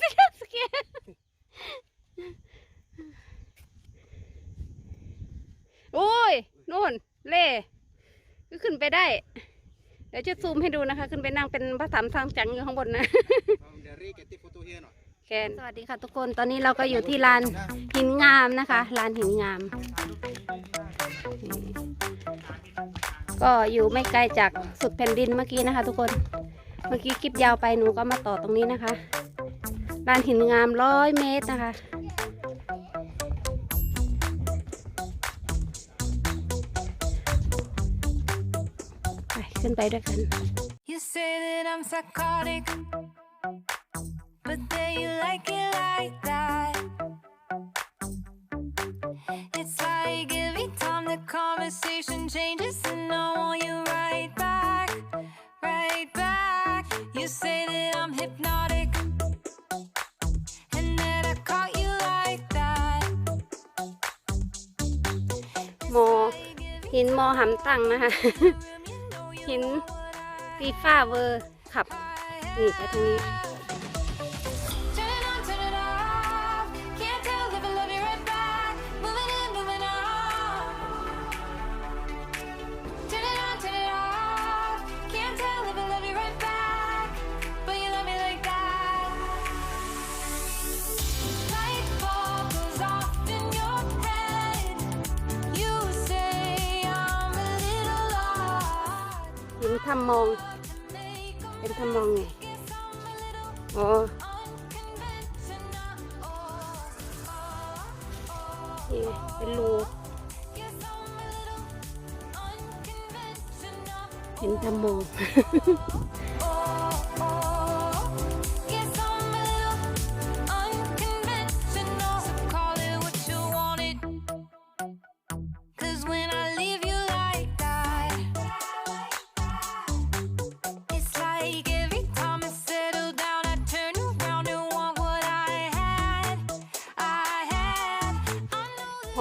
สีดำสเกียโอ้ยนู่น เล่ก็ขึ้นไปได้ เดี๋ยวจะซูมให้ดูนะคะ ขึ้นไปนั่งเป็นพระสามทางจังอยู่ข้างบนนะแกนสวัสดีค่ะทุกคนตอนนี้เราก็อยู่ที่ลานหินงามนะคะลานหินงาม ก็อยู่ไม่ไกลจากสุดแผ่นดินเมื่อกี้นะคะ ทุกคน เมื่อกี้คลิปยาวไปหนูก็มาต่อตรงนี้นะคะลานหินงามร้อยเมตรนะคะ ไปขึ้นไปด้วยกัน You say that I'm psychotic, but then you like it like that. It's like every time the conversation changes, and I want you right back, หินโมหำตั้งนะคะ หินฟีฟ้าเวอร์ขับ นี่ไปทางนี้ ทำมอง เป็นทำมองไงอ๋อนี่เป็นรูเห็นทำมอง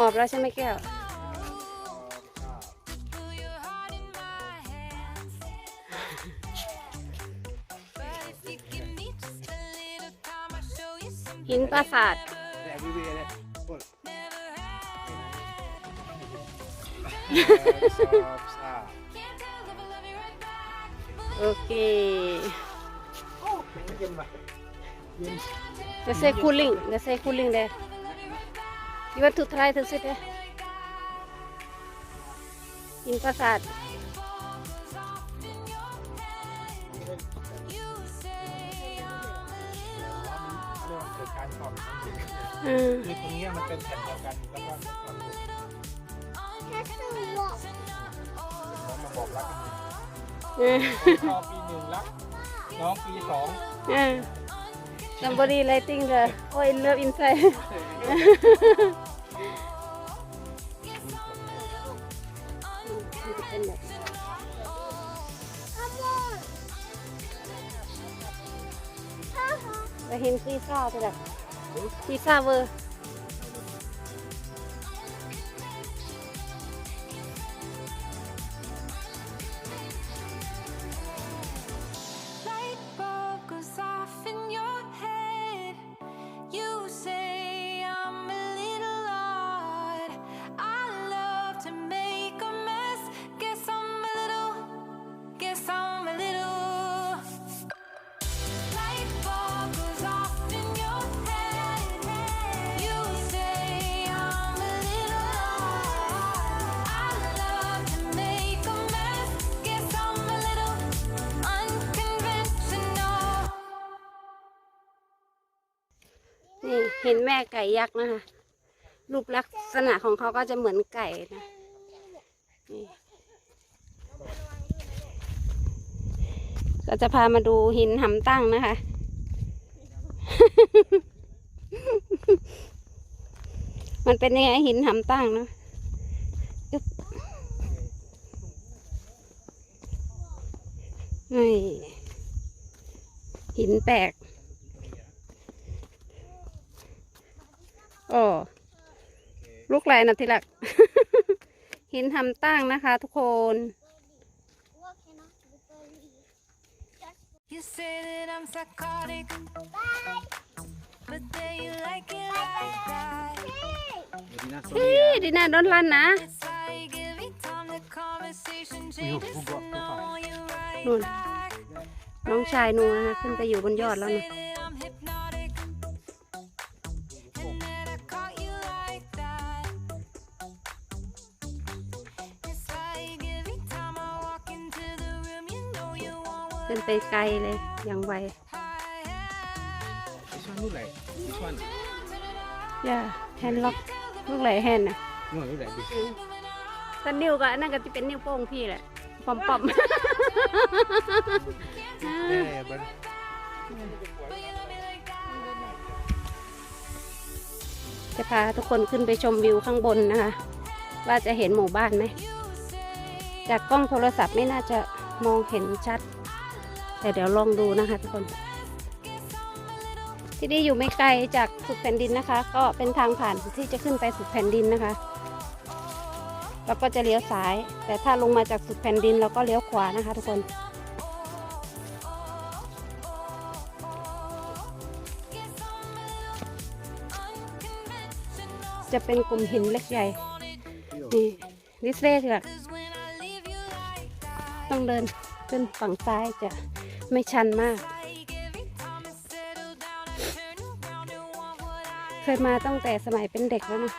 อบแล้วใช่ไหมแก้ว Feel your heart in my hands. But if you give me just a little time, I'll show you something หินปราสาท There we will get full. never had. Stop, stop. Can't tell if I love you right back. โอเคเย็นป่ะเย็นจะเซคูลิ่งจะเซคูลิ่งเด้ You want to try to sit there หินปราสาท You say I'm a little เรื่องเกิดการตอบอืมคือตรงนี้มันเป็นแผ่นเดียวกันแล้วก็ตอนนี้น้องมาบอกรักกันอืมพอปีหนึ่งรักน้องปีสองอืม Somebody lighting the oil love inside เป็นแบบไนี่เห็นแม่ไก่ยักษ์นะคะ รูปลักษณะของเขาก็จะเหมือนไก่นะนี่ก็จะพามาดูหินหำตั้งนะคะ มันเป็นยังไงหินหำตั้งเนอะนี่หินแปลก โอ้ลูกไรนะทีหลัก หินทำตั้งนะคะทุกคน You You say that I'm psychotic, but then you like it like that. เดี๋ยวนี้นะโซเฮ้เนียยดีน่าโดนลันนะ It's like every time the conversation changes, forgot to somehow find. you're right Luôn. back. น้องชายหนูนะคะขึ้นไปอยู่บนยอดแล้ว You นะ ขึ้นไปไกลเลยอย่างไว I have. This one look like this one ย่าแฮนด์ล็อกลูกไหลแฮนด์น่ะ no look like this แต่นิ้วก็อันนั่นก็จะเป็นนิ้วโป้งพี่แหละปอมปอม yeah but จะพาทุกคนขึ้นไปชมวิวข้างบนนะคะ ว่าจะเห็นหมู่บ้านไหม จากกล้องโทรศัพท์ไม่น่าจะมองเห็นชัด แต่เดี๋ยวลองดูนะคะทุกคน ที่นี่อยู่ไม่ไกลจากสุดแผ่นดินนะคะ ก็เป็นทางผ่านที่จะขึ้นไปสุดแผ่นดินนะคะเราก็จะเลี้ยวซ้าย แต่ถ้าลงมาจากสุดแผ่นดินเราก็เลี้ยวขวานะคะ ทุกคนจะเป็นกลุ่มหินเล็กใหญ่ นี่ดิสเล่คือต้องเดินขึ้นฝั่งซ้ายจะ ไม่ชันมาก เคยมาตั้งแต่สมัยเป็นเด็กแล้วนะ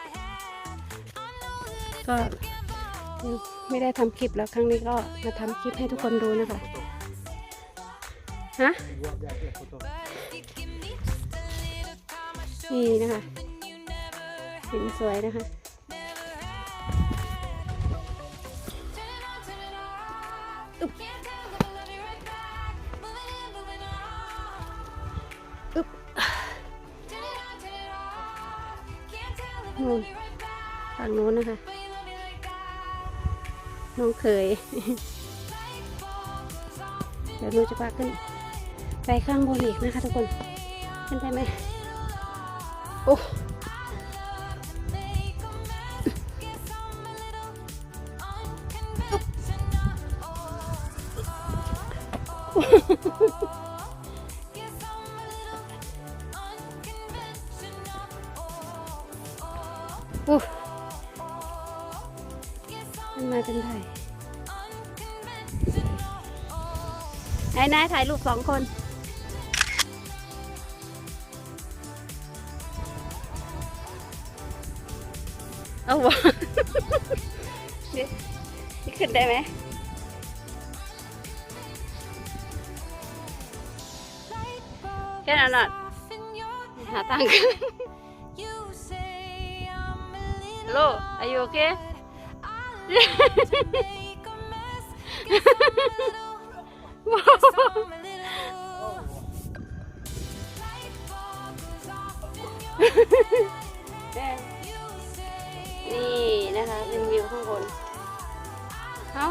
ก็ยังไม่ได้ทำคลิปแล้วครั้งนี้ก็มาทำคลิปให้ทุกคนดูนะคะ ฮะ นี่นะคะหินสวยนะคะ นู่นฝั่งนู้นนะคะ น้องเคย เดี๋ยวหนูจะพาขึ้น ไปข้างบนอีกนะคะทุกคน ขึ้นได้ไหมโอ้ อู้มันมาเป็นไทยไหนนายถ่ายรูปสองคนเอาวะนี่นี่ขึ้นได้ไหมแค่นั้นน่ะหาทางขึ้ นฮัลโหล are you okay นี่นะคะเป็นวิวข้างบนเอา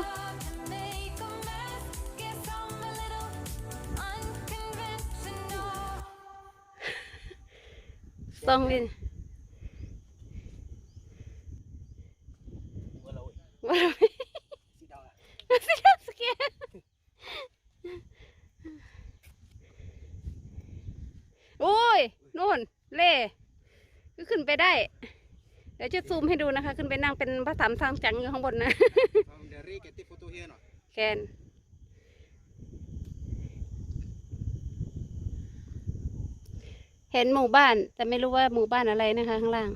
ส่องวิน What are we? Sit down, scared. โอ้ยนู่น เล่ก็ขึ้นไปได้ เดี๋ ยวจะซูมให้ดูนะคะ ขึ้นไปนั่งเป็นพระธรรมทางจังอยู่ข้างบนนะ From the rig get the photo here no แกนเห็นหมู่บ้าน แต่ไม่รู้ว่าหมู่บ้านอะไรนะคะ ข้างล่าง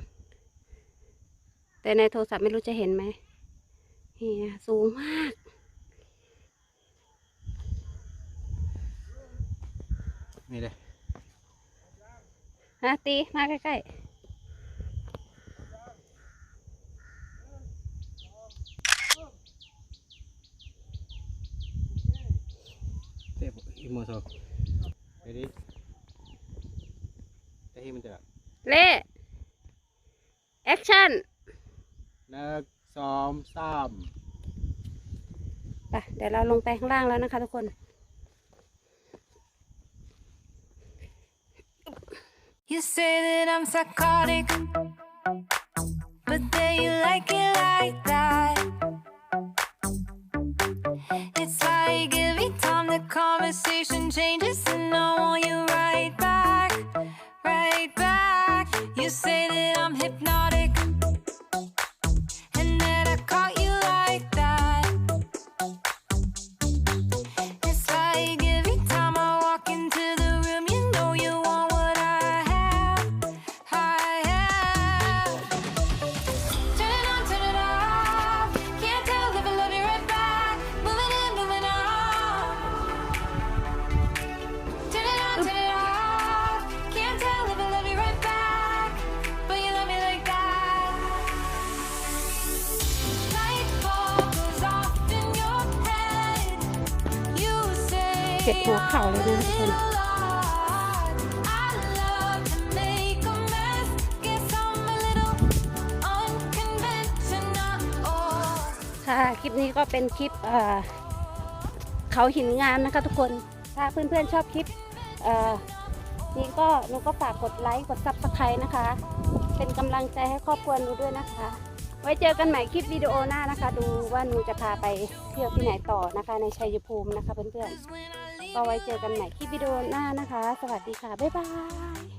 แต่ในโทรศัพท์ไม่รู้จะเห็นไหมนี่นะสูงมากนี่เลยฮะตีมาใกล้เท ปอีโมโซ ready แต่ที่มันจะๆเล่แอคชั่นหนึ่งสองสามไปเดี๋ยวเราลงไปข้างล่างแล้วนะคะทุกคน You say that I'm psychotic, but then you like it like that. It's like every time the conversation changes, and I want you เจ็บหัวเข่าเลยนะทุกคนค่ะคลิปนี้ก็เป็นคลิปเอ่อเขาหินงามนะคะทุกคน ถ้าเพื่อนๆชอบคลิปเออนี้ก็หนูก็ฝากกดไลค์กดซับสไครต์นะคะ เป็นกำลังใจให้ครอบครัวหนูด้วยนะคะ ไว้เจอกันใหม่คลิปวิดีโอหน้านะคะ ดูว่าหนูจะพาไปเที่ยวที่ไหนต่อนะคะ ในชัยภูมินะคะเพื่อนๆ ก็ไว้เจอกันใหม่คลิปวิดีโอหน้านะคะ สวัสดีค่ะ บ๊ายบาย